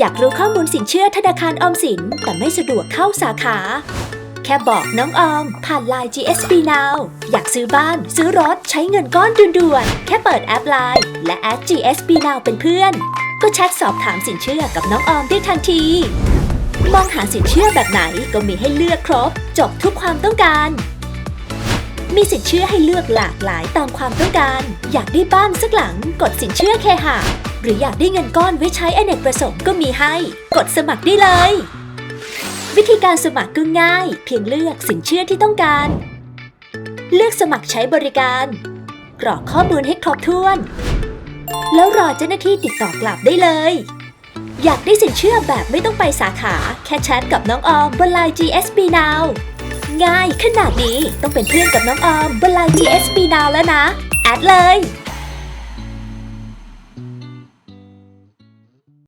อยากรู้ข้อมูลสินเชื่อธนาคารออมสิน แต่ไม่สะดวกเข้าสาขา แค่บอกน้องออม ผ่าน Line GSB Now อยากซื้อบ้าน ซื้อรถ ใช้เงินก้อนด่วนๆ แค่เปิดแอป Line และแอด GSB Now เป็นเพื่อน ก็แชทสอบถามสินเชื่อกับน้องออมได้ทันที มองหาสินเชื่อแบบไหนก็มีให้เลือกครบ จบทุกความต้องการมีสินเชื่อให้เลือกหลากหลายตามความต้องการ อยากได้บ้านสักหลัง กดสินเชื่อเคหะ หรืออยากได้เงินก้อนไว้ใช้อเนกประสงค์ก็มีให้ กดสมัครได้เลย วิธีการสมัครก็ง่าย เพียงเลือกสินเชื่อที่ต้องการ เลือกสมัครใช้บริการกรอกข้อมูลให้ครบถ้วน แล้วรอเจ้าหน้าที่ติดต่อกลับได้เลย อยากได้สินเชื่อแบบไม่ต้องไปสาขา แค่แชทกับน้องออมบนไลน์ GSB Now ง่ายขนาดนี้ต้องเป็นเพื่อนกับน้องออมบนไลน์ GSB Now แล้วนะ แอดเลย